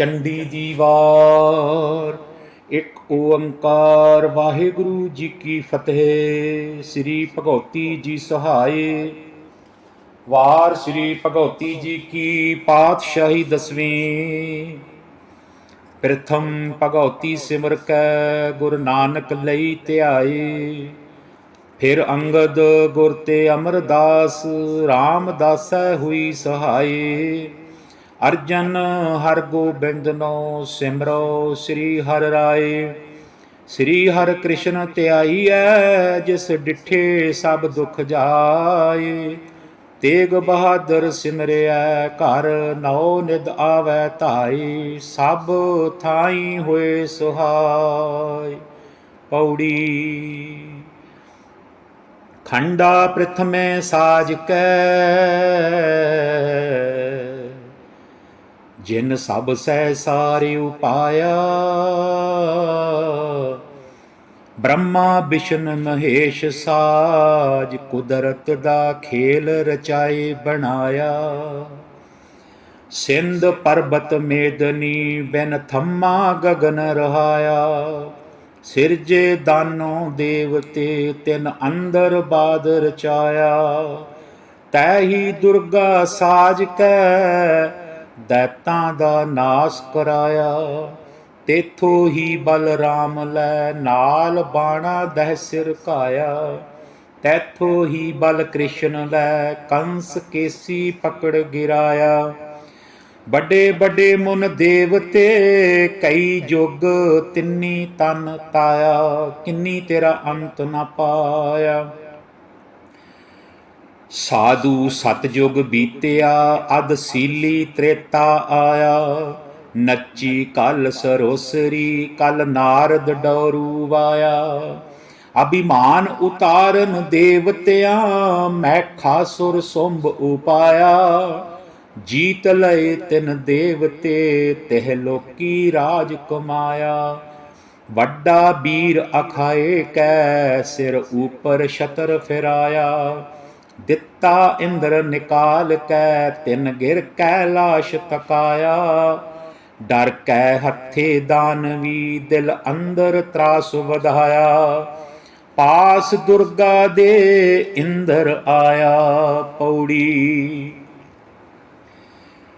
ਚੰਡੀ ਦੀ ਵਾਰ। ਇੱਕ ਓੰਕਾਰ ਵਾਹਿਗੁਰੂ ਜੀ ਕੀ ਫਤਿਹ। ਸ੍ਰੀ ਭਗਉਤੀ ਜੀ ਸਹਾਏ। ਵਾਰ ਸ੍ਰੀ ਭਗਉਤੀ ਜੀ ਕੀ ਪਾਤਸ਼ਾਹੀ ਦਸਵੀਂ। ਪ੍ਰਥਮ ਭਗਉਤੀ ਸਿਮਰ ਕੈ ਗੁਰ ਨਾਨਕ ਲਈ ਧਿਆਏ। ਫਿਰ ਅੰਗਦ ਗੁਰ ਤੇ ਅਮਰਦਾਸ, ਰਾਮਦਾਸੈ ਹੋਈ ਸਹਾਈ ਅਰਜਨ ਹਰ ਗੋਬਿੰਦਨੋ ਸਿਮਰੋ, ਸ੍ਰੀ ਹਰ ਰਾਏ। ਸ੍ਰੀ ਹਰ ਕ੍ਰਿਸ਼ਨ ਧਿਆਈਐ, ਜਿਸ ਡਿਠੇ ਸਭ ਦੁਖ ਜਾਏ। ਤੇਗ ਬਹਾਦਰ ਸਿਮਰਿਐ, ਘਰ ਨੌ ਨਿਦ ਆਵੈ ਧਾਈ ਸਭ ਥਾਈ ਹੋਏ ਸੁਹਾਈ ਪੌੜੀ। ਖੰਡਾ ਪ੍ਰਥਮੇ ਸਾਜ ਕੈ। ਜਿਨ ਸਭ ਸਹਿ ਸਾਰੇ ਉਪਾਇਆ। ਬ੍ਰਹਮਾ ਵਿਸ਼ਨ ਮਹੇਸ਼ ਸਾਜ ਕੁਦਰਤ ਦਾ ਖੇਲ ਰਚਾਏ ਬਣਾਇਆ। ਸਿੰਧ ਪਰਬਤ ਮੇਦਨੀ ਬਿਨ ਥੰਮਾ ਗਗਨ ਰਹਾਇਆ। ਸਿਰਜੇ ਦਾਨੋ ਦੇਵਤੇ ਤਿਨ ਅੰਦਰ ਬਾਦ ਰਚਾਇਆ। ਤੈ ਹੀ ਦੁਰਗਾ ਸਾਜ ਕੈ ਦੈਤਾਂ ਦਾ ਨਾਸ ਕਰਾਇਆ, ਤੇਥੋਂ ਹੀ ਬਲਰਾਮ ਲੈ ਨਾਲ ਬਾਣਾ ਦਹਿ ਸਿਰ ਕਾਇਆ ਤੈਥੋ ਹੀ ਬਲ ਕ੍ਰਿਸ਼ਨ ਲੈ ਕੰਸ ਕੇਸੀ ਪਕੜ ਗਿਰਾਇਆ। ਵੱਡੇ ਵੱਡੇ ਮੁਨ ਦੇਵਤੇ, ਕਈ ਜੁਗ ਤਿੰਨੀ ਤਨ ਤਾਇਆ, ਕਿੰਨੀ ਤੇਰਾ ਅੰਤ ਨਾ ਪਾਇਆ। ਸਾਧੂ ਸਤਜੁਗ ਬੀਤਿਆ ਅਦ ਸੀਲੀ ਤ੍ਰੇਤਾ ਆਇਆ। ਨੱਚੀ ਕਲ ਸਰੋਸਰੀ, ਕਲ ਨਾਰਦ ਡੋਰੂ ਵਾਇਆ। ਅਭਿਮਾਨ ਉਤਾਰਨ ਦੇਵਤਿਆਂ, ਮੈਂ ਖਾਸੁਰ ਸੁੰਭ ਉਪਾਇਆ। ਜੀਤ ਲਏ ਤਿਨ ਦੇਵਤੇ, ਤਹਿ ਲੋਕੀ ਰਾਜ ਕਮਾਇਆ। ਵੱਡਾ ਵੀਰ ਅਖਾਏ ਕੈ, ਸਿਰ ਉਪਰ ਛਤਰ ਫਿਰਾਇਆ। ਦਿੱਤਾ ਇੰਦਰ ਨਿਕਾਲ ਕੈ, ਤਿੰਨ ਗਿਰ ਕੈਲਾਸ਼ ਤਕਾਇਆ ਡਰ ਕੈ ਹੱਥੇ ਦਾਨਵੀ ਦਿਲ ਅੰਦਰ ਤਰਾਸ ਵਧਾਇਆ। ਪਾਸ ਦੁਰਗਾ ਦੇ ਇੰਦਰ ਆਇਆ ਪੌੜੀ।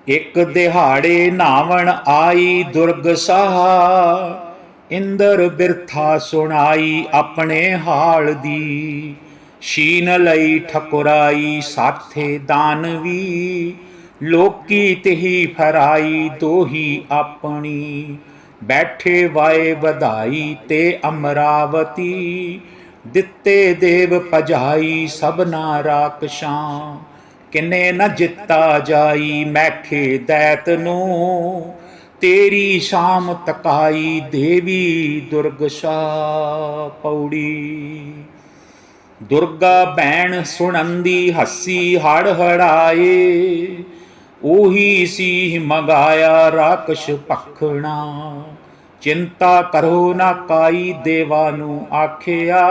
ਇੱਕ ਦਿਹਾੜੇ ਨਾਵਣ ਆਈ ਦੁਰਗ ਸਾਹਾ। ਇੰਦਰ ਬਿਰਥਾ ਸੁਣਾਈ ਆਪਣੇ ਹਾਲ ਦੀ। ਸ਼ੀਨ ਲਈ ਠਕੁਰਾਈ, ਸਾਥੇ ਦਾਨਵੀ ਲੋਕੀ ਤਹੀ ਫਰਾਈ, ਦੋਹੀ ਆਪਣੀ। ਬੈਠੇ ਵਾਏ ਵਧਾਈ ਤੇ ਅਮਰਾਵਤੀ। ਦਿੱਤੇ ਦੇਵ ਭਜਾਈ, ਸਭਨਾ ਰਾਕਸ਼ਾਂ ਕਿਨੇ ਨ ਜਿੱਤਾ ਜਾਈ, ਮੈਖੇ ਦੈਤ ਨੂੰ। ਤੇਰੀ ਸ਼ਾਮ ਤਕਾਈ, ਦੇਵੀ ਦੁਰਗਸ਼ਾ ਪੌੜੀ। ਦੁਰਗਾ ਭੈਣ ਸੁਣੰਦੀ ਹੱਸੀ ਹੜ ਹੜਾਏ, ਉਹੀ ਸੀ ਮਗਾਇਆ ਰਾਕਸ਼ ਭਖਣਾ। ਚਿੰਤਾ ਕਰੋ ਨਾ ਕਾਈ ਦੇਵਾ ਨੂੰ ਆਖਿਆ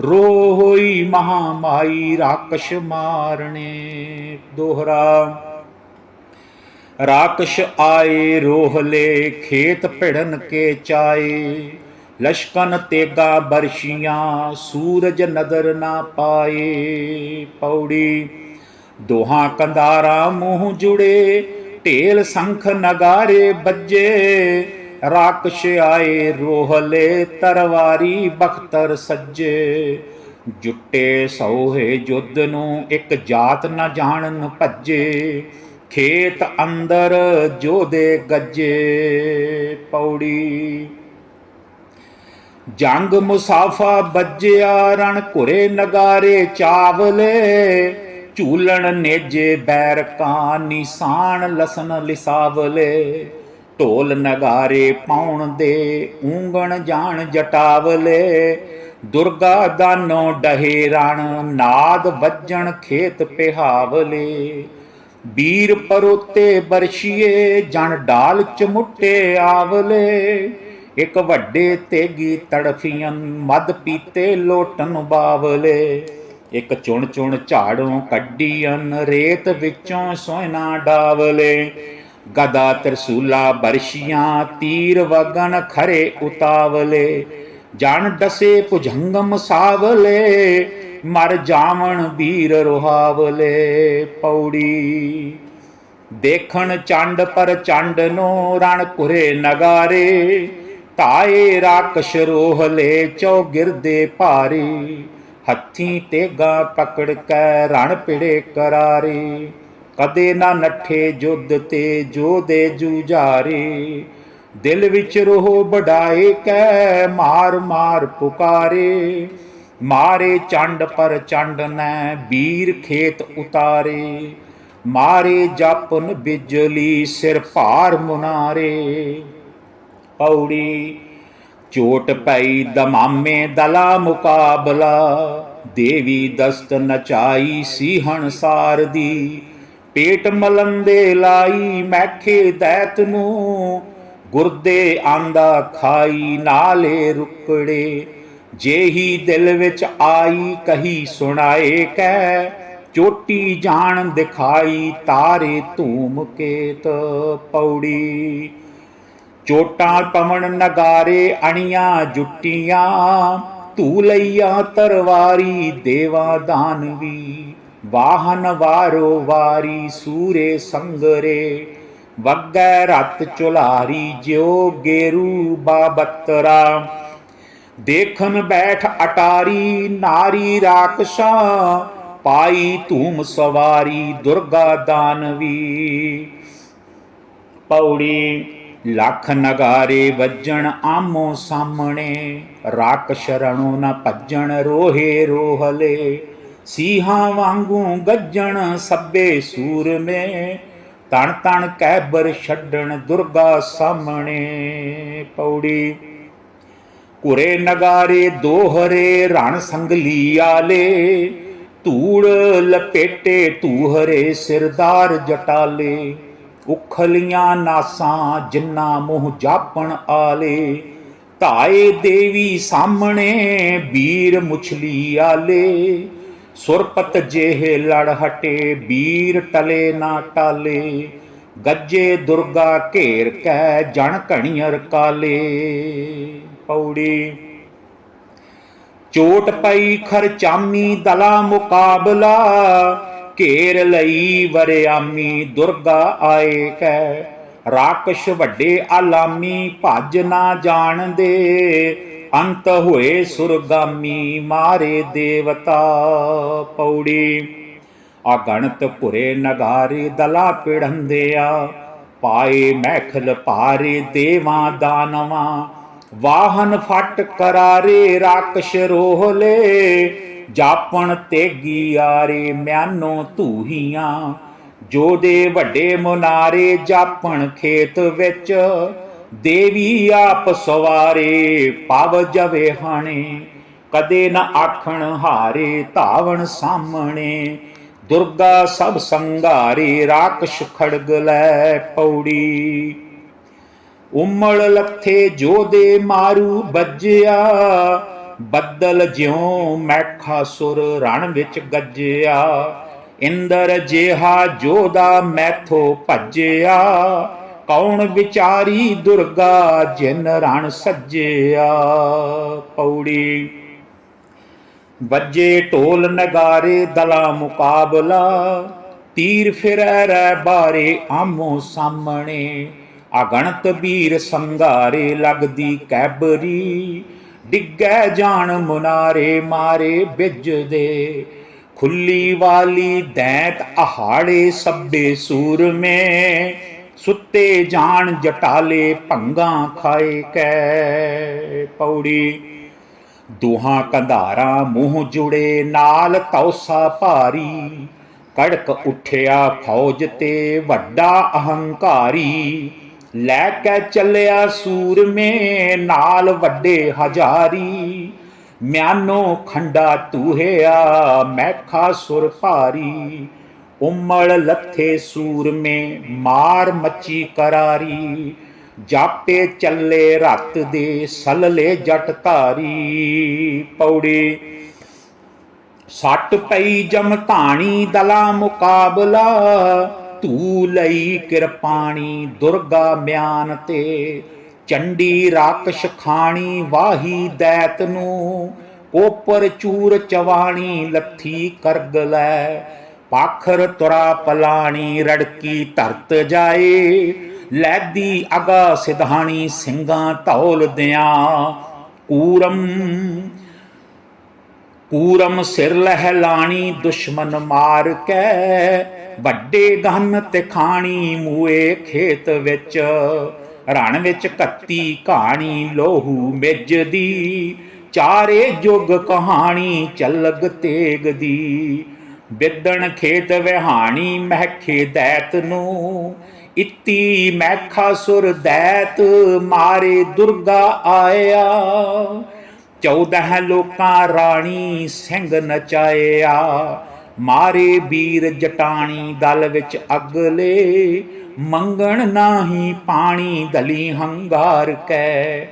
ਰੋ ਹੋਈ ਮਹਾਮਾਈ ਰਾਕਸ਼ ਮਾਰਨੇ ਦੋਹਰਾ। ਰਾਕਸ਼ ਆਏ ਰੋਹਲੇ ਖੇਤ ਭਿੜਨ ਕੇ ਚਾਏ ਲਸ਼ਕਨ ਤੇਗਾ ਬਰਸ਼ੀਆਂ ਸੂਰਜ ਨਦਰ ਨਾ ਪਾਏ ਪੌੜੀ। ਦੋਹਾਂ ਕੰਦਾਰਾ ਮੂੰਹ ਜੁੜੇ, ਢੇਲ ਸੰਖ ਨਗਾਰੇ ਬੱਜੇ ਰਾਕਸ਼ ਆਏ, ਰੋਹਲੇ ਤਰਵਾਰੀ ਬਖਤਰ ਸੱਜੇ। ਜੁੱਟੇ ਸੋਹੇ ਜੁੱਧ ਨੂੰ ਇੱਕ ਜਾਤ ਨਾ ਜਾਣਨ ਭੱਜੇ। ਖੇਤ ਅੰਦਰ ਜੋਦੇ ਗੱਜੇ ਪੌੜੀ। ਜੰਗ ਮੁਸਾਫਾ ਬੱਜਿਆ ਰਣ ਘੁਰੇ ਨਗਾਰੇ ਚਾਵਲੇ, ਝੂਲਣ ਨੇਜੇ ਬੈਰਕਾਂ ਨਿਸ਼ਾਨ ਲਸਨ ਲਿਸਾਵਲੇ, ਢੋਲ ਨਗਾਰੇ ਪਾਉਣ ਦੇ ਉਂਗਣ ਜਾਣ ਜਟਾਵਲੇ, ਦੁਰਗਾ ਦਾਨੋ ਡਹੇ ਰਣ ਨਾਦ ਵੱਜਣ ਖੇਤ ਪਿਹਾਵਲੇ ਵੀਰ ਪਰੋਤੇ ਬਰਸ਼ੀਏ ਜਣ ਡਾਲ ਚਮੁੱਟੇ ਆਵਲੇ ਇੱਕ ਵੱਡੇ ਤੇਗੀ ਤੜਫੀਆਂ ਮਦ ਪੀਤੇ ਲੋਟਨ ਬਾਵਲੇ। ਇੱਕ ਚੁਣ ਚੁਣ ਝਾੜੋਂ ਕੱਢੀਆਂ, ਰੇਤ ਵਿੱਚੋਂ ਸੋਇਨਾ ਡਾਵਲੇ। ਗਦਾ ਤਰਸੂਲਾ ਬਰਸ਼ੀਆਂ, ਤੀਰ ਵਗਨ ਖਰੇ ਉਤਾਵਲੇ। ਜਨ ਦਸੇ ਭੁਜੰਗਮ ਸਾਵਲੇ, ਮਰ ਜਾਵਣ ਵੀਰ ਰੋਹਾਵਲੇ। ਪੌੜੀ ਦੇਖਣ ਚੰਡ ਪਰ ਚੰਡ ਨੂੰ ਰਣ ਕੁਰੇ ਨਗਾਰੇ। ਤਾਏ ਰਾਕਸ਼ ਰੋਹਲੇ ਚੋ ਗਿਰਦੇ ਭਾਰੀ, ਹੱਥੀਂ ਤੇਗਾ ਪਕੜ ਕੇ ਰਣ ਪਿੜੇ ਕਰਾਰੇ। ਕਦੇ ਨਾ ਨੱਠੇ ਜੁੱਧ ਤੇ ਜੋ ਦੇ ਜੂਝਾਰੇ ਦਿਲ ਵਿੱਚ ਰੋਹ ਵਡਾਏ ਕੈ ਮਾਰ ਮਾਰ ਪੁਕਾਰੇ। ਮਾਰੇ ਚੰਡ ਪਰ ਚੰਡ ਨੈ ਵੀਰ ਖੇਤ ਉਤਾਰੇ। ਮਾਰੇ ਜਪਨ ਬਿਜਲੀ ਸਿਰ ਭਾਰ ਮੁਨਾਰੇ। ਪੌੜੀ, ਚੋਟ ਪਈ ਦਮਾਮੇ ਦਲਾ ਮੁਕਾਬਲਾ। ਦੇਵੀ ਦਸਤ ਨਚਾਈ ਸੀ ਹਣਸਾਰ ਦੀ, ਪੇਟ ਮਲੰਦੇ ਲਾਈ ਮੈਖੇ ਦੈਤ ਨੂੰ। ਗੁਰਦੇ ਆਂਦਾ ਖਾਈ ਨਾਲੇ ਰੁਕੜੇ, ਜੇਹੀ ਦਿਲ ਵਿੱਚ ਆਈ ਕਹੀ ਸੁਣਾਏ ਕੈ ਚੋਟੀ ਜਾਣ ਦਿਖਾਈ ਤਾਰੇ ਧੂਮ ਕੇਤ ਪੌੜੀ। ਚੋਟਾਂ ਪਵਣ ਨਗਾਰੇ, ਅਣੀਆਂ ਜੁੱਟੀਆਂ। ਧੂ ਲਈਆਂ ਤਰਵਾਰੀ, ਦੇਵਾ ਦਾਨਵੀ ਵਾਹਨ ਵਾਰੋ ਵਾਰੀ, ਸੂਰੇ ਸੰਗਰੇ। ਵੱਗੈ ਰਤ ਚੁਲਾਰੀ, ਜਿਉ ਗੇਰੂ ਬਾਬਤਰਾ। ਦੇਖਨ ਬੈਠ ਅਟਾਰੀ, ਨਾਰੀ ਰਾਕਸ਼ਾ। ਪਾਈ ਧੂਮ ਸਵਾਰੀ, ਦੁਰਗਾ ਦਾਨਵੀ ਪੌੜੀ ਲੱਖ ਨਗਾਰੇ ਵੱਜਣ ਆਮੋ ਸਾਹਮਣੇ, ਰਾਕ ਸ਼ਰਣੋ ਨਾ ਭੱਜਣ ਰੋਹੇ ਰੋਹਲੇ। ਸੀਹਾਂ ਵਾਂਗੂ ਗੱਜਣ ਸੱਬੇ ਸੂਰਮੇ, ਤਣ ਤਣ ਕੈਬਰ ਛੱਡਣ ਦੁਰਗਾ ਸਾਹਮਣੇ। ਪੌੜੀ ਕੁਰੇ ਨਗਾਰੇ ਦੋਹਰੇ ਰਣ ਸੰਗਲੀ ਆਲੇ, ਧੂੜ ਲਪੇਟੇ ਧੂਹਰੇ ਸਿਰਦਾਰ ਜਟਾਲੇ। ਉਖਲੀਆਂ ਨਾਸਾਂ ਜਿੰਨਾ ਮੂੰਹ ਜਾਪਣ ਆਲੇ, ਧਾਏ ਦੇਵੀ ਸਾਹਮਣੇ ਵੀਰ ਮੁਛਲੀ ਆਲੇ। ਸੁਰਪਤ ਜਿਹੇ ਲੜ ਹਟੇ ਵੀਰ ਟਲੇ ਨਾ ਟਾਲੇ। ਗੱਜੇ ਦੁਰਗਾ ਘੇਰ ਕੈ ਜਣ ਘਣੀਅਰ ਕਾਲੇ। ਪੌੜੀ। ਚੋਟ ਪਈ ਖਰਚਾਮੀ ਦਲਾ ਮੁਕਾਬਲਾ ਘੇਰ ਲਈ ਵਰਿਆਮੀ ਦੁਰਗਾ ਆਏ ਕੈ। ਰਾਕਸ਼ ਵੱਡੇ ਆਲਾਮੀ ਭੱਜ ਨਾ ਜਾਣਦੇ। ਅੰਤ ਹੋਏ ਸੁਰਗਾਮੀ ਮਾਰੇ ਦੇਵਤਾ ਪੌੜੀ। ਅਗਣਤ ਪੁਰੇ ਭੁਰੇ ਨਗਾਰੇ ਦਲਾ ਪਿੜੰਦਿਆ। ਪਾਏ ਮਹਿਖਲ ਭਾਰੇ ਦੇਵਾਂ ਦਾਨਵਾਂ। ਵਾਹਨ ਫਟ ਕਰਾਰੇ ਰਾਕਸ਼ ਰੋਹਲੇ। ਜਾਪਣ ਤੇਗੀ ਆਰੇ ਮਿਆਨੋ ਧੂਹੀਆਂ, ਜੋ ਦੇ ਵੱਡੇ ਮੁਨਾਰੇ ਜਾਪਣ ਖੇਤ ਵਿੱਚ, ਦੇਵੀ ਆਪ ਸਵਾਰੇ ਪਵ ਜਵੇ ਹਾਣੇ, ਕਦੇ ਨਾ ਆਖਣ ਹਾਰੇ ਧਾਵਣ ਸਾਹਮਣੇ, ਦੁਰਗਾ ਸਭ ਸੰਘਾਰੇ ਰਾਕਸ਼ ਖੜਗ ਲੈ ਪੌੜੀ। ਉਮਲ ਲੱਥੇ ਜੋਦੇ ਮਾਰੂ ਬੱਜਿਆ ਬੱਦਲ ਜਿਉ ਮੈਖਾ ਸੁਰ ਰਣ ਵਿੱਚ ਗੱਜਿਆ, ਇੰਦਰ ਜਿਹਾ ਜੋਦਾ ਮੈਥੋ ਭੱਜਿਆ, ਕੌਣ ਵਿਚਾਰੀ ਦੁਰਗਾ ਜਿਨ ਰਣ ਸੱਜਿਆ। ਪੌੜੀ ਵੱਜੇ ਢੋਲ ਨਗਾਰੇ ਦਲਾ ਮੁਕਾਬਲਾ, ਤੀਰ ਫਿਰੈ ਰਹਿ ਬਾਰੇ ਆਮੋ ਸਾਹਮਣੇ, ਅਗਣਤ ਵੀਰ ਸੰਗਾਰੇ ਲੱਗਦੀ ਕੈਬਰੀ ਡਿੱਗੈ ਜਾਣ ਮੁਨਾਰੇ ਮਾਰੇ ਬਿਜਦੇ ਖੁੱਲੀ ਵਾਲੀ ਦੈਂਤ ਆਹਾੜੇ ਸੱਬੇ ਸੂਰਮੇ। ਸੁੱਤੇ ਜਾਣ ਜਟਾਲੇ ਭੰਗਾਂ ਖਾਏ ਕੈ ਪੌੜੀ। ਦੋਹਾਂ ਕੰਧਾਰਾਂ ਮੂੰਹ ਜੁੜੇ, ਨਾਲ ਤੌਸਾ ਭਾਰੀ। ਕੜਕ ਉੱਠਿਆ ਫੌਜ ਤੇ ਵੱਡਾ ਅਹੰਕਾਰੀ। ਲੈ ਕੇ ਚੱਲਿਆ ਸੂਰਮੇ ਨਾਲ ਵੱਡੇ ਹਜ਼ਾਰੀ। ਮਿਆਨੋ ਖੰਡਾ ਤੂਹਿਆ, ਮੈਖਾ ਸੁਰ ਭਾਰੀ। ਉਮਲ ਲੱਥੇ ਸੂਰਮੇ, ਮਾਰ ਮੱਚੀ ਕਰਾਰੀ। ਜਾਪੇ ਚੱਲੇ ਰਤ ਦੇ ਸਲਲੇ ਜਟ ਧਾਰੀ। ਪੌੜੀ ਸੱਟ ਪਈ ਜਮਤਾਣੀ ਦਲਾ ਮੁਕਾਬਲਾ। ਧੂ ਲਈ ਕਿਰਪਾਣੀ ਦੁਰਗਾ ਮਿਆਨ ਤੇ, ਚੰਡੀ ਰਾਕਸ਼ ਖਾਣੀ ਵਾਹੀ ਦੈਤ ਨੂੰ, ਕੋਪਰ ਚੂਰ ਚਵਾਣੀ ਲੱਥੀ ਕਰਗ ਲੈ, ਪਾਖਰ ਤੁਰਾ ਪਲਾਣੀ ਰੜਕੀ ਧਰਤ ਜਾਏ, ਲੈਦੀ ਅਗਾ ਸਿਧਾਣੀ ਸਿੰਘਾਂ ਧੌਲ ਦਿਆਂ, ਕੂਰਮ ਪੂਰਮ ਸਿਰ ਲਹਿਲਾਣੀ ਦੁਸ਼ਮਨ ਮਾਰ ਕੇ। ਵੱਡੇ ਗਨ ਤੇ ਖਾਣੀ, ਮੂਏ ਖੇਤ ਵਿੱਚ। ਰਣ ਵਿੱਚ ਕੱਤੀ ਕਹਾਣੀ ਲੋਹੂ ਮਿੱਜ ਦੀ। ਚਾਰੇ ਜੁਗ ਕਹਾਣੀ ਚੱਲਗ ਤੇਗ ਦੀ। ਬਿੱਦਣ ਖੇਤ ਵਿਹਾਣੀ, ਮਹਿਖੇ ਦੈਤ ਨੂੰ। ਇਤੀ ਮੈਖਾ ਸੁਰ ਦੈਤ, ਮਾਰੇ ਦੁਰਗਾ ਆਇਆ। ਚੌਦਹ ਲੋਕਾਂ ਰਾਣੀ ਸਿੰਘ ਨਚਾਇਆ। ਮਾਰੇ ਵੀਰ ਜਟਾਣੀ ਦਲ ਵਿੱਚ ਅਗਲੇ, ਮੰਗਣ ਨਾਹੀ ਪਾਣੀ ਦਲੀ ਹੰਗਾਰ ਕੈ।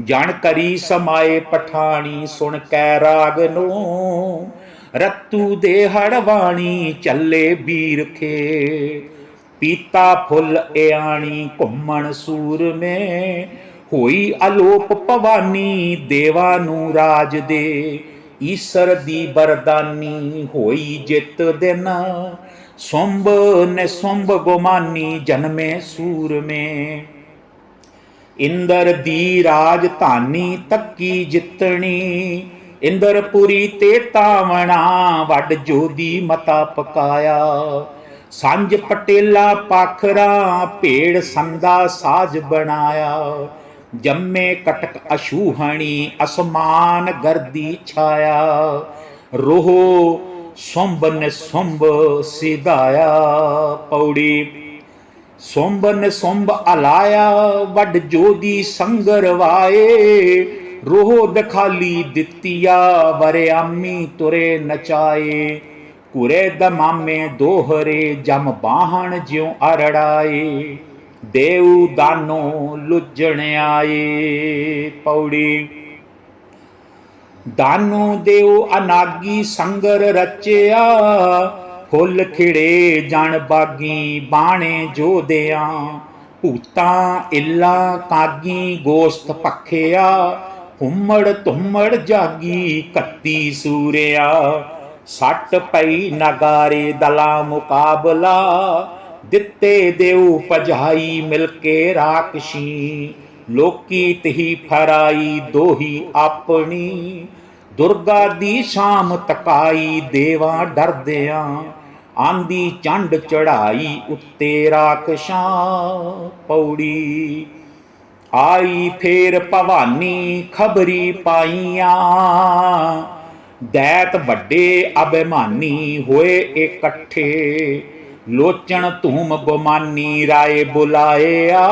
ਜਣ ਕਰੀ ਸਮਾਏ ਪਠਾਣੀ, ਸੁਣ ਕੈ ਰਾਗ ਨੂੰ। ਰਤੂ ਦੇ ਹੜਵਾਣੀ ਚੱਲੇ ਵੀਰ ਖੇ। ਪੀਤਾ ਫੁੱਲ ਇਆਣੀ ਘੁੰਮਣ ਸੂਰਮੇ ਹੋਈ ਅਲੋਪ ਭਵਾਨੀ ਦੇਵਾ ਨੂੰ ਰਾਜ ਦੇ। ਈਸ਼ਰ ਦੀ ਬਰਦਾਨੀ ਹੋਈ ਜਿੱਤ ਦਿਨ ਸੁੰਭ ਨੇ ਸੁੰਭ ਗੁਮਾਨੀ ਜਨਮੇ ਸੂਰਮੇ। ਇੰਦਰ ਦੀ ਰਾਜਧਾਨੀ ਤੱਕੀ ਜਿੱਤਣੀ। ਇੰਦਰਪੁਰੀ ਤੇ ਤਾਵਣਾ ਵੱਡ ਜੋਦੀ ਮਤਾ ਪਕਾਇਆ। ਸਾਂਝ ਪਟੇਲਾ ਪਾਖਰਾ ਭੇੜ ਸੰਦਾ ਸਾਜ ਬਣਾਇਆ। ਜੰਮੇ ਕਟਕ ਅਸ਼ੂਹਣੀ, ਅਸਮਾਨ ਗਰਦੀ ਛਾਇਆ। ਰੋਹ ਸੁੰਭ ਨੇ ਸੁੰਭ ਸਿਧਾਇਆ ਪੌੜੀ। ਸੁੰਭ ਨੇ ਸੁੰਭ ਅਲਾਇਆ, ਵੱਡ ਜੋਦੀ ਸੰਗਰ ਵਾਏ। ਰੋਹ, ਦਖਾਲੀ ਦਿੱਤੀਆ, ਵਰਿਆਮੀ ਤੁਰੇ ਨਚਾਏ। ਕੁਰੇ ਦਮਾਮੇ ਦੋਹਰੇ, ਜਮ ਬਾਹਣ ਜਿਉ ਅਰੜਾਏ। ਦੇਉ ਦਾਨੋ ਲੁੱਜਣ ਆਏ ਪੌੜੀ। ਦਾਨੋ ਦੇਉ ਅਨਾਗੀ ਸੰਗਰ ਰਚਿਆ, ਫੁੱਲ ਖਿੜੇ ਜਣ ਬਾਗੀ ਬਾਣੇ ਜੋਦਿਆਂ ਭੂਤਾਂ ਇੱਲਾ ਕਾਗੀ ਗੋਸਤ ਪੱਖਿਆ ਹੁਮੜ ਧੁੰਮੜ ਜਾਗੀ ਕੱਤੀ ਸੂਰਿਆ। ਸੱਟ ਪਈ ਨਗਾਰੇ ਦਲਾ ਮੁਕਾਬਲਾ ਦਿੱਤੇ ਦੇਉ ਪਜਾਈ ਮਿਲ ਕੇ ਰਾਕਸ਼ੀ ਲੋਕੀ ਤਹੀ ਫਰਾਈ, ਦੋਹੀ ਆਪਣੀ। ਦੁਰਗਾ ਦੀ ਸ਼ਾਮ ਤਕਾਈ, ਦੇਵਾ ਡਰਦਿਆਂ। ਆਂਦੀ ਚੰਡ ਚੜਾਈ ਉੱਤੇ ਰਾਕਸ਼ਾਂ ਪੌੜੀ। ਆਈ ਫੇਰ ਭਵਾਨੀ ਖਬਰੀ ਪਾਈਆਂ। ਦੈਤ ਵੱਡੇ ਅਭਿਮਾਨੀ ਹੋਏ ਇਕੱਠੇ। ਲੋਚਣ ਧੂਮ ਗੁਮਾਨੀ ਰਾਏ ਬੁਲਾਇਆ।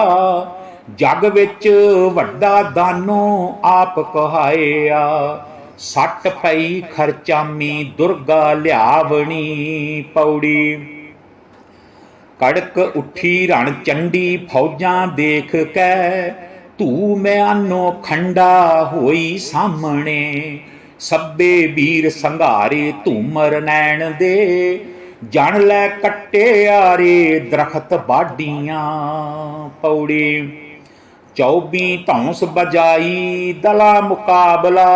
ਜਗ ਵਿੱਚ ਵੱਡਾ ਦਾਨੋ ਆਪ ਕਹਾਇਆ। ਸੱਟ ਪਈ ਖਰਚਾਮੀ ਦੁਰਗਾ ਲਿਆਵਣੀ ਪੌੜੀ। ਕੜਕ ਉੱਠੀ ਰਣ ਚੰਡੀ ਫੌਜਾਂ ਦੇਖ ਕੇ। ਧੂ ਮਿਆਨੋ ਖੰਡਾ ਹੋਈ ਸਾਹਮਣੇ। ਸੱਬੇ ਵੀਰ ਸੰਘਾਰੇ ਧੂਮਰ ਨੈਣ ਦੇ। ਜਣ ਲੈ ਕੱਟੇ ਆਰੇ ਦਰਖਤ ਬਾਡੀਆਂ ਪੌੜੀ। ਚੌਬੀ ਧੌਂਸ ਬਜਾਈ ਦਲਾ ਮੁਕਾਬਲਾ,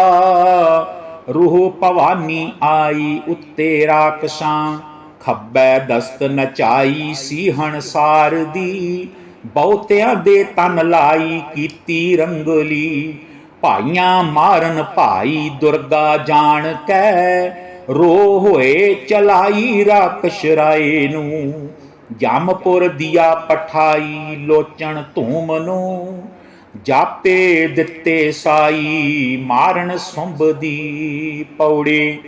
ਰੂਹ ਭਵਾਨੀ ਆਈ ਉੱਤੇ ਰਾਕਸ਼ਾਂ। ਖੱਬੈ ਦਸਤ ਨਚਾਈ ਸੀਹਣ ਸਾਰ ਦੀ ਬਹੁਤਿਆਂ ਦੇ ਤਨ ਲਾਈ ਕੀਤੀ ਰੰਗਲੀ। ਭਾਈਆਂ ਮਾਰਨ ਭਾਈ ਦੁਰਗਾ ਜਾਣ ਕੈ ਰੋ ਹੋਏ ਚਲਾਈ ਰਾਕਸ਼ਰਾਏ ਨੂੰ। ਜਮਪੁਰ ਦੀਆ ਪਠਾਈ ਲੋਚਣ ਧੂਮ ਨੂੰ। ਜਾਪੇ ਦਿੱਤੇ ਸਾਈ ਮਾਰਨ ਸੁੰਭ ਦੀ ਪੌੜੀ।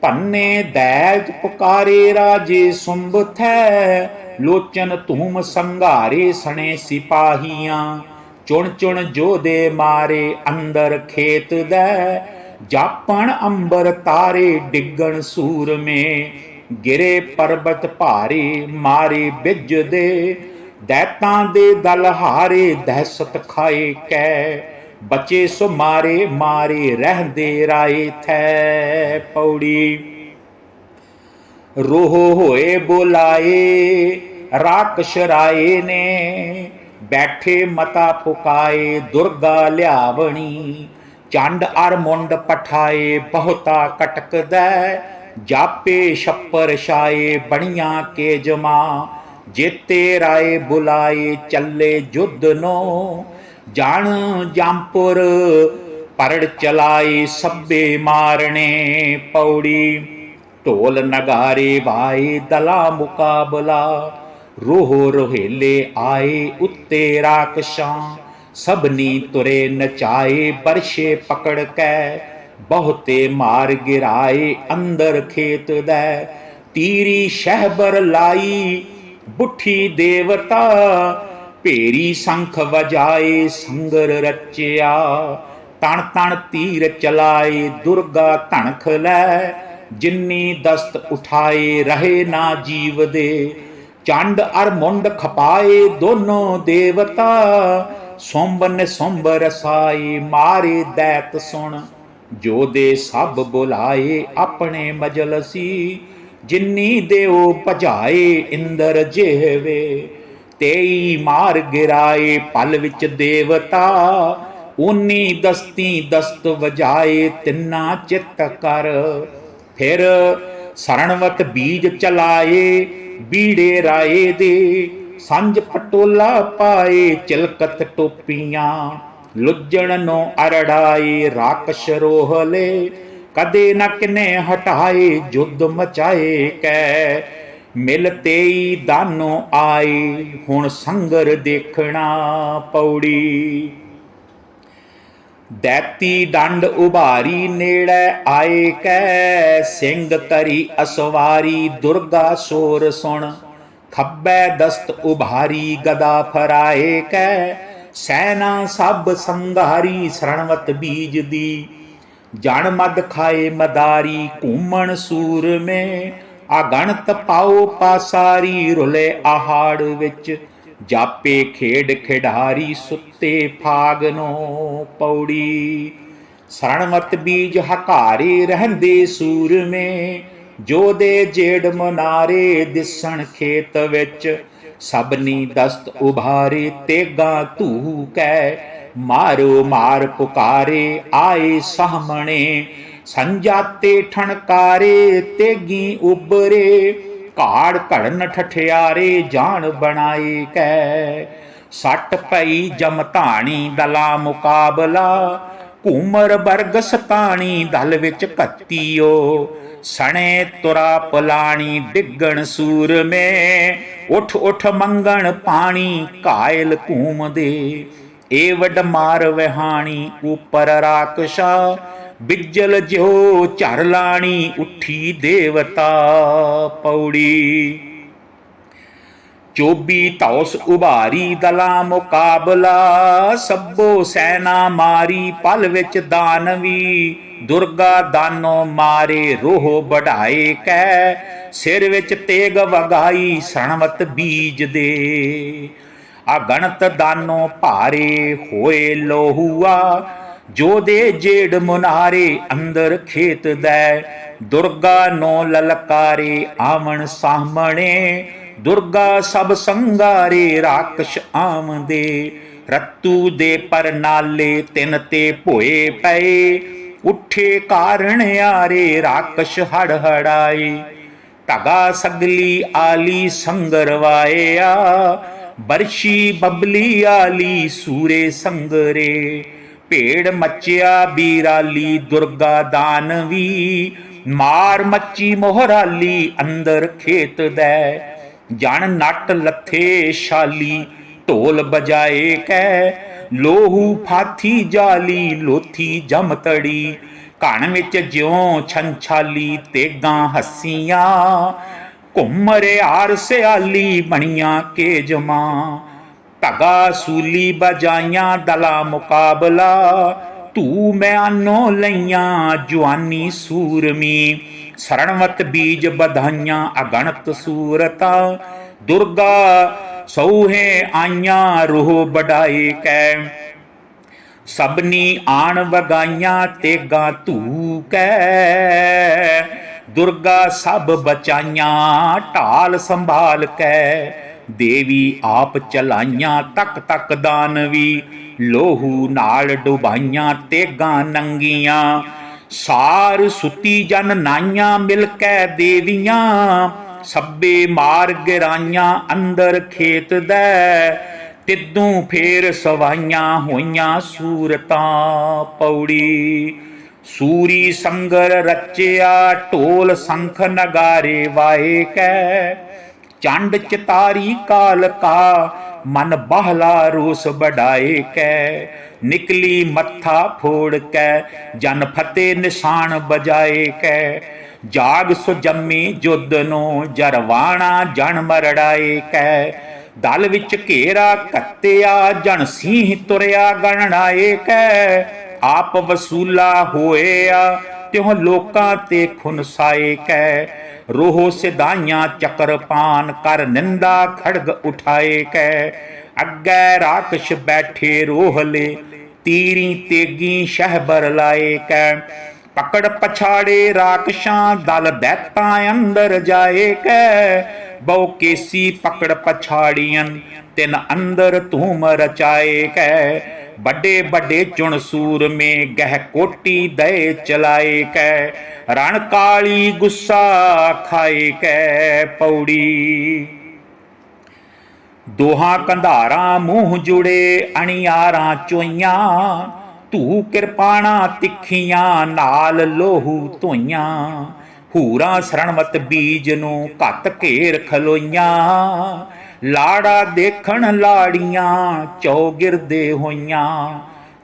ਪੰਨੇ ਦੈਜ ਪੁਕਾਰੇ ਰਾਜੇ ਸੁੰਭ ਥੈ। ਲੋਚਨ ਧੂਮ ਸੰਘਾਰੇ ਸਣੇ ਸਿਪਾਹੀਆਂ। ਚੁਣ ਚੁਣ ਜੋਦੇ ਮਾਰੇ ਅੰਦਰ ਖੇਤ ਦੈ। ਜਾਪਣ ਅੰਬਰ ਤਾਰੇ ਡਿੱਗਣ ਸੂਰਮੇ, ਗਿਰੇ ਪਰਬਤ ਭਾਰੇ ਮਾਰੇ ਬਿਜ ਦੇ। ਦੈਤਾਂ ਦੇ ਦਲ ਹਾਰੇ, ਦਹਿਸ਼ਤ ਖਾਏ ਕੈ। ਬਚੇ ਸੋ ਮਾਰੇ ਮਾਰੇ ਰਹਿੰਦੇ ਰਾਏ ਥੈ ਪੌੜੀ। ਰੋਹ ਹੋਏ ਬੁਲਾਏ, ਰਾਕਸ਼ ਰਾਏ ਨੇ। ਬੈਠੇ ਮਤਾ ਫੁਕਾਏ, ਦੁਰਗਾ ਲਿਆਵਣੀ। ਚੰਡ ਅਰ ਮੁੰਡ ਪਠਾਏ ਬਹੁਤਾ ਕਟਕਦਾ, ਜਾਪੇ ਛੱਪਰ ਛਾਏ ਬਣੀਆਂ ਕੇ ਜਮਾ, ਜੇਤੇ ਰਾਏ ਬੁਲਾਏ ਚੱਲੇ ਜੁੱਧ ਨੋ, ਜਾਣ ਜੰਪੁਰ ਪਰੜ ਚਲਾਈ ਸੱਬੇ ਮਾਰਨੇ ਪੌੜੀ, ਢੋਲ ਨਗਾਰੇ ਵਾਏ ਦਲਾ ਮੁਕਾਬਲਾ, ਰੋਹ ਰੋਹੇਲੇ ਆਏ ਉੱਤੇ ਰਾਕਸ਼ਾਂ ਸਭਨੀ ਤੁਰੇ ਨਚਾਏ, ਬਰਸ਼ੇ ਪਕੜ ਕੇ, ਬਹੁਤੇ ਮਾਰ ਗਿਰਾਏ, ਅੰਦਰ ਖੇਤ ਦਾ। ਤੀਰੀ ਸ਼ਹਿਬਰ ਲਾਈ, ਬੁੱਠੀ ਦੇਵਤਾ, ਭੇਰੀ ਸੰਖ ਵਜਾਏ, ਸੰਗਰ ਰਚਿਆ। ਤਣ ਤਣ ਤੀਰ ਚਲਾਏ, ਦੁਰਗਾ ਧਣਖ ਲੈ। ਜਿੰਨੀ ਦਸਤ ਉਠਾਏ, ਰਹੇ ਨਾ ਜੀਵ ਦੇ। ਚੰਡ ਅਰ ਮੁੰਡ ਖਪਾਏ, ਦੋਨੋਂ ਦੇਵਤਾ। ਸੋੰਬਨ ਸੋੰਬ ਰਸਾਈ ਮਾਰੇ ਦੈਤ ਸੁਣ। ਜੋ ਦੇ ਸਭ ਬੁਲਾਏ, ਆਪਣੇ ਮਜਲਸੀ ਜਿੰਨੀ ਦੇਉ ਭਜਾਏ, ਇੰਦਰ ਜਿਹਵੇ। ਤੇਈ ਮਾਰ ਗਿਰਾਏ ਪਲ ਵਿੱਚ ਦੇਵਤਾ। ਉਨੀ ਦਸਤੀ ਦਸਤ ਵਜਾਏ, ਤਿੰਨਾ ਚਿੱਤ ਕਰ। ਫਿਰ ਸਰਣਵਤ ਬੀਜ ਚਲਾਏ, ਬੀੜੇ ਰਾਏ ਦੇ। ਸੰਜ ਪਟੋਲਾ ਪਾਏ ਚਿਲਕਤ ਟੋਪੀਆਂ, ਲੁੱਜਣ ਨੂੰ ਅਰੜਾਏ ਰਾਕਸ਼ ਰੋਹਲੇ, ਕਦੇ ਨਾ ਕਿਨੇ ਹਟਾਏ, ਜੁੱਧ ਮਚਾਏ ਕੈ, ਮਿਲ ਤੇਈ ਦਾਨੋ ਆਏ, ਹੁਣ ਸੰਗਰ ਦੇਖਣਾ ਪੌੜੀ। ਦੈਤੀ ਡੰਡ ਉਭਾਰੀ ਨੇੜੇ ਆਏ ਕੈ, ਸਿੰਘ ਕਰੀ ਅਸਵਾਰੀ ਦੁਰਗਾ ਸੋਰ ਸੁਣ। ਖੱਬੈ ਦਸਤ ਉਭਾਰੀ ਗਦਾ ਫਰਾਏ ਕੈ, ਸੈਨਾ ਸਭ ਸੰਘਾਰੀ ਸਰਣਵਤ ਬੀਜ ਦੀ। ਜਣ ਮਦ ਖਾਏ ਮਦਾਰੀ ਘੂਮਣ ਸੂਰ ਮੇ ਅਗਣਤ ਪਾਉ ਪਾਸਾਰੀ ਰੁਲੇ ਆਹਾੜ ਵਿੱਚ। ਜਾਪੇ ਖੇਡ ਖਿਡਾਰੀ ਸੁੱਤੇ ਫਾਗਨੋ ਪੌੜੀ। ਸਰਣਵਤ ਬੀਜ ਹਕਾਰੇ ਰਹਿੰਦੇ ਸੂਰ ਮੇ ਜੋ ਦੇ ਜੇੜ ਮਨਾਰੇ ਦਿਸਣ ਖੇਤ ਵਿੱਚ, ਸਭਨੀ ਦਸਤ ਉਭਾਰੇ, ਤੇਗਾ ਧੂ ਕੈ, ਮਾਰੋ ਮਾਰ ਪੁਕਾਰੇ, ਆਏ ਸਾਹਮਣੇ, ਸੰਜਾਤੇ ਠਣਕਾਰੇ, ਤੇਗੀ ਉਬਰੇ ਘਾੜ ਘੜਨ ਠਠਿਆਰੇ ਜਾਣ ਬਣਾਏ ਕੈ। ਸੱਟ ਪਈ ਜਮਤਾਣੀ ਦਲਾ ਮੁਕਾਬਲਾ, ਘੂਮਰ ਬਰਗ ਸਤਾਣੀ ਦਲ ਵਿੱਚ ਕੱਤੀਓ। ਸਣੇ ਤੁਰਾ ਪਲਾਣੀ ਡਿੱਗਣ ਸੂਰ ਮੇ, ਉਠ ਉਠ ਮੰਗਣ ਪਾਣੀ ਕਾਇਲ ਘੂਮਦੇ ਏ ਵੱਡ ਮਾਰ ਵਹਾਣੀ ਉਪਰ ਰਾਕਸ਼ਾ, ਬਿਜਲ ਜੋ ਝਰ ਲਾਣੀ ਉੱਠੀ ਦੇਵਤਾ ਪੌੜੀ। ਚੋਬੀ ਧੌਸ ਉਭਾਰੀ ਦਲਾ ਮੁਕਾਬਲਾ, ਸਭੋ ਸੈਨਾ ਮਾਰੀ ਪਲ ਵਿੱਚ ਦਾਨਵੀ, ਦੁਰਗਾ ਦਾਨੋ ਮਾਰੇ ਰੋਹ ਵਢਾਏ ਕੈ ਸਿਰ ਵਿੱਚ ਤੇਗ ਵਗਾਈ ਸਣਵਤ ਬੀਜ ਦੇ। ਅਗਣਤ ਦਾਨੋ ਭਾਰੇ ਹੋਏ ਲੋਹੂਆ, ਜੋ ਦੇ ਜੇੜ ਮੁਨਾਰੇ ਅੰਦਰ ਖੇਤ ਦੈ। ਦੁਰਗਾ ਨੋ ਲਲਕਾਰੇ ਆਵਣ ਸਾਹਮਣੇ ਦੁਰਗਾ ਸਭ ਸੰਗਾਰੇ ਰਾਕਸ਼ ਆਮਦੇ, ਰਤੂ ਦੇ ਪਰਨਾਲੇ ਤਿੰਨ ਤੇ ਭੋਏ ਪਏ। ਉੱਠੇ ਕਾਰਣ ਆਰੇ ਰਾਕਸ਼ ਹੜ ਹੜਾਈ ਧਗਾ ਸਗਲੀ ਆਲੀ ਸੰਗਰਵਾਇਆ ਬਰਸ਼ੀ ਬਬਲੀ ਆਲੀ ਸੂਰੇ ਸੰਗਰੇ, ਭੇੜ ਮੱਚਿਆ ਬੀਰਾਲੀ ਦੁਰਗਾ ਦਾਨਵੀ ਮਾਰ ਮੱਚੀ ਮੋਹਰਾਲੀ ਅੰਦਰ ਖੇਤ ਦੈ ਜਣ ਨੱਟ ਲੱਥੇ ਸ਼ਾਲੀ ਢੋਲ ਬਜਾਏ ਕੈ ਲੋਹੂ ਫਾਥੀ ਜਾਲੀ, ਲੋਥੀ ਜਮਤੜੀ ਘਣ ਵਿੱਚ ਜਿਉ ਛੰਛਾਲੀ, ਤੇਗਾਂ ਹੱਸੀਆਂ। ਘੁੰਮਰੇ ਆਰ ਸਿਆਲੀ ਬਣੀਆਂ ਕੇ ਜਮਾ। ਧਗਾ ਸੂਲੀ ਬਜਾਈਆਂ, ਦਲਾ ਮੁਕਾਬਲਾ। ਤੂੰ ਮੈਂ ਆਨੋ ਲਈਆਂ ਜਵਾਨੀ ਸੂਰਮੀ। ਸਰਣਵਤ ਬੀਜ ਬਧਾਈਆਂ ਅਗਣਤ ਸੂਰਤਾ। ਦੁਰਗਾ ਸੌਹੇ ਆਈਆਂ ਰੂਹ ਬਡਾਈ ਕੈ। ਸਭਨੀ ਆਣ ਵਗਾਈਆਂ ਤੇ ਤੇਗਾ ਧੂ ਕੈ। ਦੁਰਗਾ ਸਭ ਬਚਾਈਆਂ ਢਾਲ ਸੰਭਾਲ ਕੈ। ਦੇਵੀ ਆਪ ਚਲਾਈਆਂ ਤੱਕ ਤੱਕ ਦਾਨਵੀ ਲੋਹੂ ਨਾਲ ਡੁਬਾਈਆਂ ਤੇਗਾਂ ਨੰਗੀਆਂ। ਸਾਰ ਸੁਤੀ ਜਨ ਨਾਈਆਂ ਮਿਲ ਕੇ ਦੇਵੀਆਂ। ਸੱਬੇ ਮਾਰ ਗਿਰਾਈਆਂ ਅੰਦਰ ਖੇਤ ਦੇ। ਤਿੱਦੂ ਫੇਰ ਸਵਾਈਆਂ ਹੋਈਆਂ ਸੂਰਤਾਂ ਪੌੜੀ। ਸੂਰੀ ਸੰਗਰ ਰਚਿਆ ਢੋਲ ਸੰਖ ਨਗਾਰੇ ਵਾਏ ਕੈ। ਚੰਡ ਚਤਾਰੀ ਕਾਲ ਕਾ, ਮਨ ਬਹਲਾ ਰੋਸ ਬੜਾਏ ਕੈ। ਨਿਕਲੀ ਮੱਥਾ ਫੋੜ ਕੈ, ਜਨ ਫਤੇ ਨਿਸ਼ਾਨ ਬਜਾਏ ਕੈ। ਜਾਗ ਸੁ ਜੰਮੀ ਜੁੱਧ ਨੂੰ, ਜਰਵਾਣਾ ਜਨ ਮਰੜਾਏ ਕੈ। ਦਲ ਵਿੱਚ ਘੇਰਾ ਕੱਤਿਆ ਜਨ ਸਿੰਘ ਤੁਰਿਆ ਗਣਾਏ ਕੈ। ਆਪ ਵਸੂਲਾ ਹੋਇਆ, ਤਿਉ ਲੋਕਾਂ ਤੇ ਖੁਨਸਾਏ ਕੈ। ਰੋਹ ਸਿਧਾਈਆਂ ਚਕਰਪਾਨ ਕਰ ਨਿੰਦਾ ਖੜਗ ਉਠਾਏ ਕੈ। ਅੱਗੇ ਰਾਕਸ਼ ਬੈਠੇ ਰੋਹਲੇ ਤੀਰੀ ਤੇਗੀ ਸ਼ਹਿਬਰ ਲਾਏ ਕੈ। ਪਕੜ ਪਛਾੜੇ ਰਾਕਸ਼ਾਂ, ਦਲ ਦੈਤਾਂ ਅੰਦਰ ਜਾਏ ਕੈ। ਬਹੁ ਕੇਸੀ ਪਕੜ ਪਛਾੜੀਆਂ, ਤਿਨ ਅੰਦਰ ਧੂਮ ਰਚਾਏ ਕੈ। ਵੱਡੇ ਵੱਡੇ ਚੁਣ ਸੂਰ ਗਹਿ ਕੋਟੀ ਦੇ ਚਲਾਏ ਕੈ, ਰਣ ਕਾਲੀ ਗੁੱਸਾ ਖਾਏ ਕੈ ਪੌੜੀ। ਦੋਹਾਂ ਕੰਧਾਰਾਂ ਮੂੰਹ ਜੁੜੇ, ਅਣਿਆਰਾਂ ਚੋਈਆਂ ਧੂ ਕਿਰਪਾਣਾ ਤਿੱਖੀਆਂ, ਨਾਲ ਲੋਹੂ ਧੋਈਆਂ। ਹੂਰਾ ਸਰਣਮਤ ਬੀਜ ਨੂੰ ਘੱਤ ਘੇਰ ਖਲੋਈਆਂ। ਲਾੜਾ ਦੇਖਣ ਲਾੜੀਆਂ, ਚੌਗਿਰਦੇ ਹੋਈਆਂ।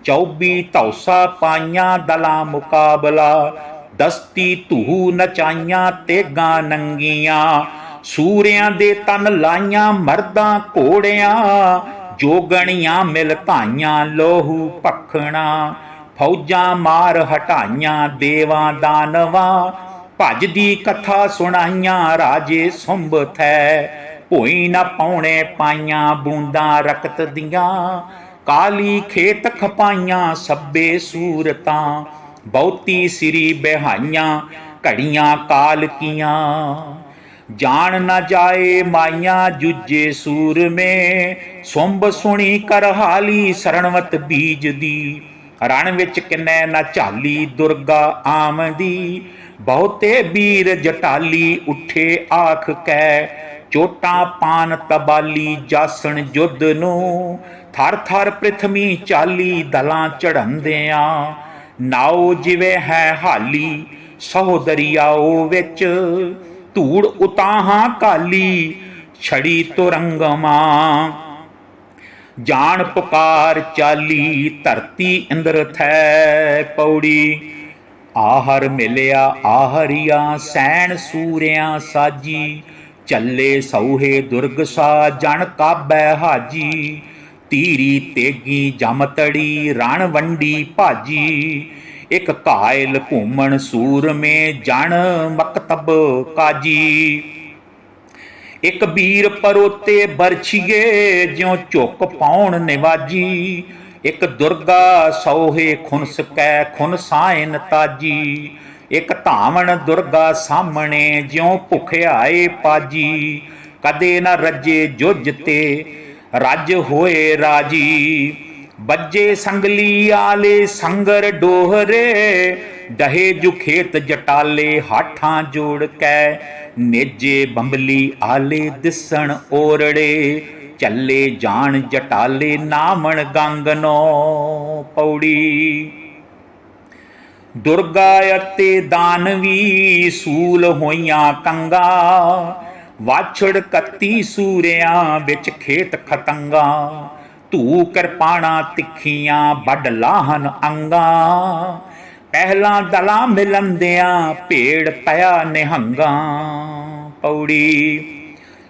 ਚੌਬੀ ਧੌਸਾ ਪਾਈਆਂ ਦਲਾ ਮੁਕਾਬਲਾ, ਦਸਤੀ ਧੂ ਨਚਾਈਆਂ, ਤੇਗਾਂ ਨੰਗੀਆਂ। ਸੂਰਿਆਂ ਦੇ ਤਨ ਲਾਈਆਂ ਮਰਦਾਂ ਘੋੜਿਆਂ, ਜੋਗਣੀਆਂ ਮਿਲ ਧਾਈਆਂ ਲੋਹੂ ਪਖਣਾ ਫੌਜਾਂ ਮਾਰ ਹਟਾਈਆਂ ਦੇਵਾਂ ਦਾਨਵਾਂ ਭਜਦੀ ਕਥਾ ਸੁਣਾਈਆਂ ਰਾਜੇ ਸੁੰਭ ਥੈ। ਭੋਈ ਨਾ ਪਾਉਣੇ ਪਾਈਆਂ ਬੂੰਦਾਂ ਰਕਤ ਦੀਆਂ। ਕਾਲੀ ਖੇਤ ਖਪਾਈਆਂ ਸੱਬੇ ਸੂਰਤਾਂ। ਬਹੁਤੀ ਸਿਰੀ ਬਹਾਈਆਂ ਘੜੀਆਂ ਕਾਲ ਕੀਆਂ। ਜਾਣ ਨਾ ਜਾਏ ਮਾਈਆਂ ਜੁਜੇ ਸੂਰ ਮੇ ਸੁੰਭ ਸੁਣੀ ਕਰਹਾਲੀ ਸਰਣਵਤ ਬੀਜ ਦੀ। ਰਣ ਵਿੱਚ ਕਿੰਨੇ ਨਾ ਝਾਲੀ ਦੁਰਗਾ ਆਮਦੀ। ਬਹੁਤੇ ਵੀਰ ਜਟਾਲੀ ਉੱਠੇ ਆਖ ਕੈ ਚੋਟਾਂ ਪਾਨ ਤਬਾਲੀ ਜਾਸਣ ਜੁੱਧ ਨੂੰ। ਥਰ ਥਰ ਪ੍ਰਿਥਵੀ ਚਾਲੀ ਦਲਾਂ ਚੜੰਦਿਆਂ ਨਾਉ ਜਿਵੇਂ ਹੈ ਹਾਲੀ ਸਹੋਦਰੀਆਓ ਵਿੱਚ। ਧੂੜ ਉਤਾਹਾਂ ਕਾਲੀ, ਛੜੀ ਤੁਰੰਗਮਾ। ਜਾਣ ਪੁਕਾਰ ਚਾਲੀ, ਧਰਤੀ ਇੰਦਰ ਥੈ ਪੌੜੀ। ਆਹਰ ਮਿਲਿਆ ਆਹਰੀਆ, ਸੈਣ ਸੂਰਿਆਂ ਸਾਜੀ। ਚੱਲੇ ਸੌਹੇ ਦੁਰਗ ਸਾ ਜਣ ਕਾਬੈ ਹਾਜੀ। ਤੀਰੀ ਤੇਗੀ ਜਮਤੜੀ ਰਣ ਵੰਡੀ ਭਾਜੀ। ਇੱਕ ਕਾਇਲ ਘੂਮਣ ਸੂਰਮੇ, ਜਣ ਮਕਤਬ ਕਾਜੀ। ਇੱਕ ਵੀਰ ਪਰੋਤੇ ਬਰਛੀਏ, ਜਿਉ ਝੁੱਕ ਪਾਉਣ ਨਿਵਾਜੀ। ਇੱਕ ਦੁਰਗਾ ਸੋਹੇ ਖੁਨਸ ਕੈ ਖੁਨ ਸਾਇਨ ਤਾਜੀ। ਇਕ ਧਾਵਣ ਦੁਰਗਾ ਸਾਹਮਣੇ ਜਿਉ ਭੁਖਿਆਏ ਪਾਜੀ, ਕਦੇ ਨਾ ਰੱਜੇ ਜੁਜ ਤੇ, ਰੱਜ ਹੋਏ ਰਾਜੀ। ਬੱਜੇ ਸੰਗਲੀ ਆਲੇ ਸੰਗਰ ਡੋਹਰੇ, ਡਹੇ ਜੁ ਖੇਤ ਜਟਾਲੇ, ਹਾਠਾਂ ਜੋੜ ਕੈ, ਨੇਜੇ ਬੰਬਲੀ ਆਲੇ ਦਿਸਣ ਓਰੜੇ, ਚੱਲੇ ਜਾਣ ਜਟਾਲੇ, ਨਾਮਣ ਗੰਗਨੋ ਪੌੜੀ। ਦੁਰਗਾ ਅਤੇ ਦਾਨਵੀ ਸੂਲ ਹੋਈਆਂ ਕੰਗਾ। ਵਾਛੜ ਕੱਤੀ ਸੂਰਿਆਂ ਵਿੱਚ ਖੇਤ ਖਤੰਗਾ। ਧੂ ਕਿਰਪਾਣਾ ਤਿੱਖੀਆਂ ਵੱਡ ਲਾਹਨ ਅੰਗਾ। ਪਹਿਲਾਂ ਦਲਾਂ ਮਿਲੰਦਿਆਂ ਭੇੜ ਪਿਆ ਨਿਹੰਗਾ। ਪੌੜੀ,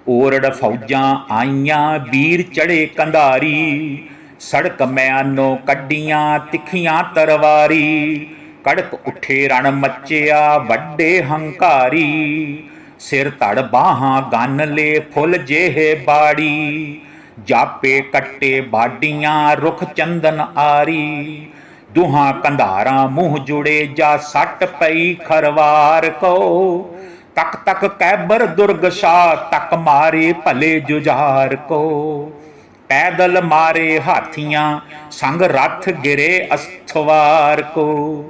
ਓਰੜ ਫੌਜਾਂ ਆਈਆਂ ਵੀਰ ਚੜੇ ਕੰਧਾਰੀ। ਸੜਕ ਮਿਆਨੋ ਕੱਡੀਆਂ ਤਿੱਖੀਆਂ ਤਰਵਾਰੀ। ਕੜਕ ਉੱਠੇ ਰਣ ਮੱਚਿਆ, ਵੱਡੇ ਹੰਕਾਰੀ। ਸਿਰ ਧੜ ਬਾਹਾਂ, ਗੰਨ ਲੇ ਫੁੱਲ ਜਿਹੇ ਬਾੜੀ। ਜਾਪੇ ਕੱਟੇ ਬਾਡੀਆਂ, ਰੁਖ ਚੰਦਨ ਆਰੀ। ਦੁਹਾਂ ਕੰਧਾਰਾਂ ਮੂੰਹ ਜੁੜੇ, ਜਾ ਸੱਟ ਪਈ ਖਰਵਾਰ ਕੋ। ਤਕ ਤਕ ਕੈਬਰ ਦੁਰਗ ਸ਼ਾ ਤਕ ਮਾਰੇ ਭਲੇ ਜੁਝਾਰ ਕੋ। ਪੈਦਲ ਮਾਰੇ ਹਾਥੀਆਂ, ਸੰਗ ਰੱਥ ਗਿਰੇ ਅਸਥਵਾਰ ਕੋ।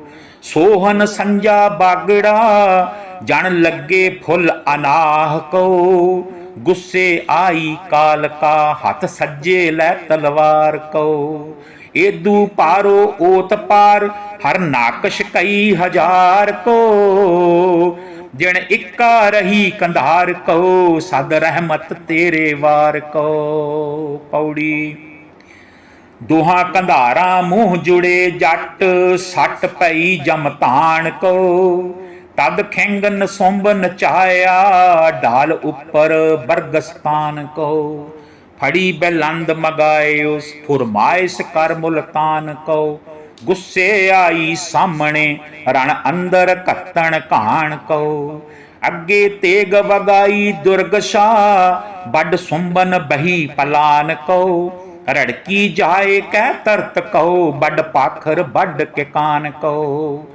ਸੋਹਨ ਸੰਜਾ ਬਾਗੜਾ, ਜਣ ਲੱਗੇ ਫੁੱਲ ਅਨਾਹ ਕੋ। ਗੁੱਸੇ ਆਈ ਕਾਲ ਕਾ ਹੱਥ ਸੱਜੇ ਲੈ ਤਲਵਾਰ ਕੋ। ਏਦੂ ਪਾਰੋ ਓਤ ਪਾਰ, ਹਰ ਨਾਕਸ਼ ਕਈ ਹਜ਼ਾਰ ਕੋ। ਜਿਣ ਇੱਕਾ ਰਹੀ ਕੰਧਾਰ ਕੋ, ਸਦ ਰਹਿਮਤ ਤੇਰੇ ਵਾਰ ਕੋ। ਪੌੜੀ ਦੋਹਾਂ ਕੰਧਾਰਾਂ ਮੂੰਹ ਜੁੜੇ ਜੱਟ ਸੱਟ ਪਈ ਜਮਤਾਨ ਕੋ ਤਦ ਖਿੰਗਨ ਸੁੰਬ ਨਚਾਇਆ ਢਾਲ ਉੱਪਰ ਬਰਗਸਤਾਨ ਕੋ ਫੜੀ ਬਲੰਦ ਮਗਾਏ ਫੁਰਮਾਇਸ਼ ਕਰ ਮੁਲਤਾਨ ਕੋ ਗੁੱਸੇ ਆਈ ਸਾਹਮਣੇ, ਰਣ ਅੰਦਰ ਕੱਤਣ ਘਾਣ ਕੋ ਅੱਗੇ ਤੇਗ ਵਗਾਈ ਦੁਰਗਸ਼ਾ ਵੱਡ ਸੁੰਬਨ ਬਹੀ ਪਲਾਨ ਕੋ ਰੜਕੀ ਜਾਏ ਕਹਿ ਤਰਤ ਕਹੋ, ਵੱਡ ਪਾਖਰ ਵੱਡ ਕੇ ਕਾਨ ਕੋ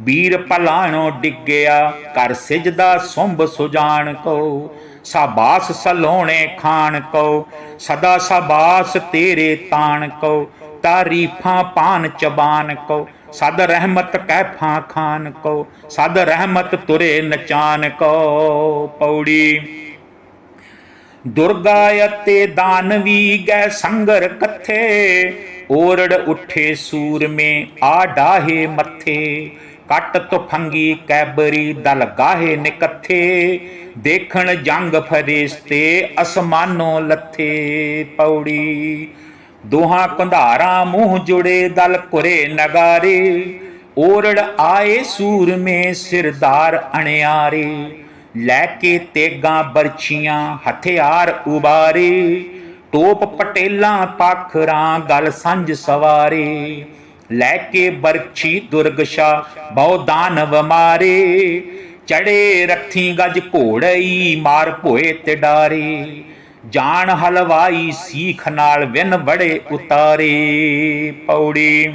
ਵੀਰ ਪਲਾਣੋ ਡਿੱਗਿਆ ਕਰ ਸਿਜਦਾ ਸੁੰਭ ਸੁਜਾਨ ਕੋ ਸਾਬਾਸ ਸਲੋਣੇ ਖਾਨ ਕੋ ਸਦਾ ਸਾਬਾਸ ਤੇਰੇ ਤਾਣ ਕੋ ਤਾਰੀਫਾਂ ਪਾਨ ਚਬਾਨ ਕੋ ਸਦ ਰਹਿਮਤ ਕੈਫਾਂ ਖਾਨ ਕੋ ਸਦ ਰਹਿਮਤ ਤੁਰੇ ਨਚਾਨ ਕੋ ਪੌੜੀ ਦੁਰਗਾ ਅਤੇ ਦਾਨਵੀ ਗੈ ਸੰਗਰ ਕੱਥੇ, ਓਰੜ ਉੱਠੇ ਸੂਰਮੇ ਆ ਡਾਹੇ ਮੱਥੇ, ਕੱਟ ਤੁਫੰਗੀ ਕੈਬਰੀ ਦਲ ਗਾਹੇ ਨਿਕੱਥੇ, ਦੇਖਣ ਜੰਗ ਫਰਿਸ਼ਤੇ ਅਸਮਾਨੋਂ ਲੱਥੇ, ਪੌੜੀ ਦੋਹਾਂ ਕੰਧਾਰਾਂ ਮੂੰਹ ਜੁੜੇ ਦਲ ਕੁਰੇ ਨਗਾਰੇ, ਓਰੜ ਆਏ ਸੂਰਮੇ ਸਿਰਦਾਰ ਅਣਿਆਰੇ ਲੈ ਕੇ ਤੇਗਾਂ ਬਰਛੀਆਂ ਹਥਿਆਰ ਉਬਾਰੇ ਟੋਪ ਪਟੇਲਾਂ ਪਾਖਰਾਂ ਗਲ ਸੰਜ ਸਵਾਰੇ। ਲੈ ਕੇ ਬਰਛੀ ਦੁਰਗਸ਼ਾ ਬਹੁ ਦਾਨਵ ਮਾਰੇ, ਚੜੇ ਰੱਥੀ ਗਜ ਘੋੜਈ ਮਾਰ ਭੋਏ ਤੇ ਡਾਰੇ। ਜਾਣ ਹਲਵਾਈ ਸੀਖ ਨਾਲ ਵਿਨ ਬੜੇ ਉਤਾਰੇ। ਪੌੜੀ,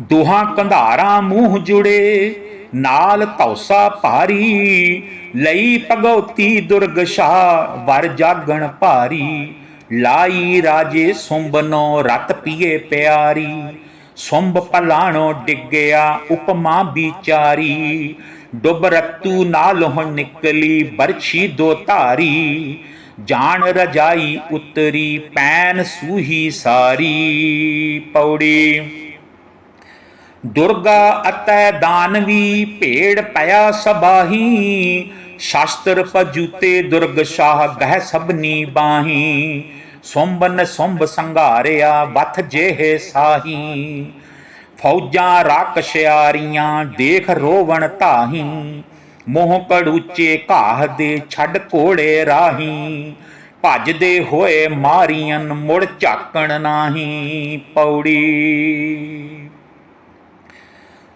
ਦੋਹਾਂ ਕੰਧਾਰਾਂ ਮੂੰਹ ਜੁੜੇ ਨਾਲ ਤੌਸਾ ਭਾਰੀ, ਲਈ ਭਗਉਤੀ ਦੁਰਗਸ਼ਾ ਵਰ ਜਾਗਣ ਭਾਰੀ, ਲਾਈ ਰਾਜੇ ਸੁੰਬਨੋ ਰਤ ਪੀਏ ਪਿਆਰੀ, ਸੁੰਬ ਪਲਾਣੋ ਡਿੱਗਿਆ ਉਪਮਾ ਵਿਚਾਰੀ, ਡੁੱਬ ਰਤੂ ਨਾਲ ਹੁਣ ਨਿਕਲੀ ਬਰਛੀ ਦੋ ਧਾਰੀ, ਜਾਣ ਰਜਾਈ ਉਤਰੀ, ਪੈਨ ਸੂਹੀ ਸਾਰੀ, ਪੌੜੀ। ਦੁਰਗਾ ਅਤੈ ਦਾਨਵੀ ਭੇੜ ਪਿਆ ਸਬਾਹੀ, ਸ਼ਾਸਤਰ ਪਜੂਤੇ ਦੁਰਗ ਸ਼ਾਹ ਗਹਿ ਸਭਨੀ ਬਾਹੀ। ਸੁੰਬਨ ਸੁੰਬ ਸੰਘਾਰਿਆ ਵਥ ਜਿਹੇ ਸਾਹੀ। ਫੌਜਾਂ ਰਾਕਸ਼ਿਆਰੀਆਂ ਦੇਖ ਰੋਵਣ ਧਾਹੀ। ਮੋਹ ਕੜੂਚੇ ਘਾਹ ਦੇ ਛੱਡ ਕੋੜੇ ਰਾਹੀ। ਭੱਜਦੇ ਹੋਏ ਮਾਰੀਆਂ ਮੁੜ ਝਾਕਣ ਨਾਹੀ ਪੌੜੀ।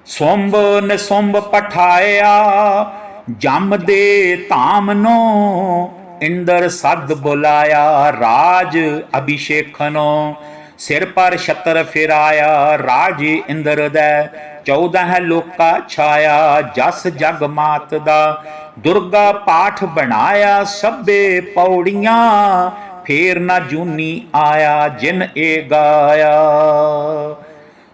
ਸੁੰਬ ਨ ਸੁੰਬ ਪਠਾਇਆ, ਜਮ ਦੇ ਧਾਮ ਧਾਮਨੋ ਇੰਦਰ ਸਦ ਬੁਲਾਇਆ, ਰਾਜ ਅਭਿਸ਼ੇਖਨੋ ਸਿਰ ਪਰ ਛਤਰ ਫਿਰਾਇਆ, ਰਾਜ ਇੰਦਰ ਦਾ 14 ਲੋਕਾ ਛਾਇਆ, ਜਸ ਜਗ ਮਾਤ ਦਾ ਦੁਰਗਾ ਪਾਠ ਬਣਾਇਆ, ਸਭੇ ਪੌੜੀਆਂ ਫੇਰ ਨਾ ਜੂਨੀ ਆਇਆ, ਜਿਨ ਏ ਗਾਇਆ।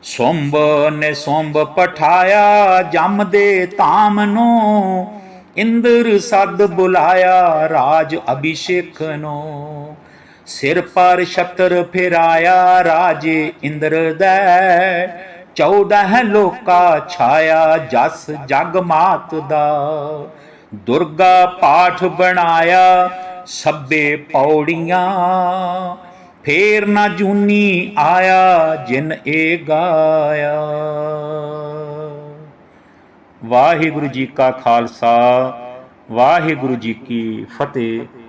ਸੁੰਬ ਨੇ ਸੁੰਬ ਪਠਾਇਆ, ਜਮ ਦੇ ਧਾਮ ਨੂੰ। ਇੰਦਰ ਸਦ ਬੁਲਾਇਆ, ਰਾਜ ਅਭਿਸ਼ੇਕ ਨੂੰ। ਸਿਰ ਪਰ ਛਤਰ ਫਿਰਾਇਆ, ਰਾਜੇ ਇੰਦਰ ਦਾ। 14 ਲੋਕਾ ਛਾਇਆ, ਜਸ ਜਗ ਮਾਤ ਦਾ। ਦੁਰਗਾ ਪਾਠ ਬਣਾਇਆ ਸਭੇ ਪੌੜੀਆਂ। ਫੇਰ ਨਾ ਜੂਨੀ ਆਇਆ ਜਿਨ ਏ ਗਾਇਆ। ਵਾਹਿਗੁਰੂ ਜੀ ਕਾ ਖਾਲਸਾ, ਵਾਹਿਗੁਰੂ ਜੀ ਕੀ ਫਤਿਹ।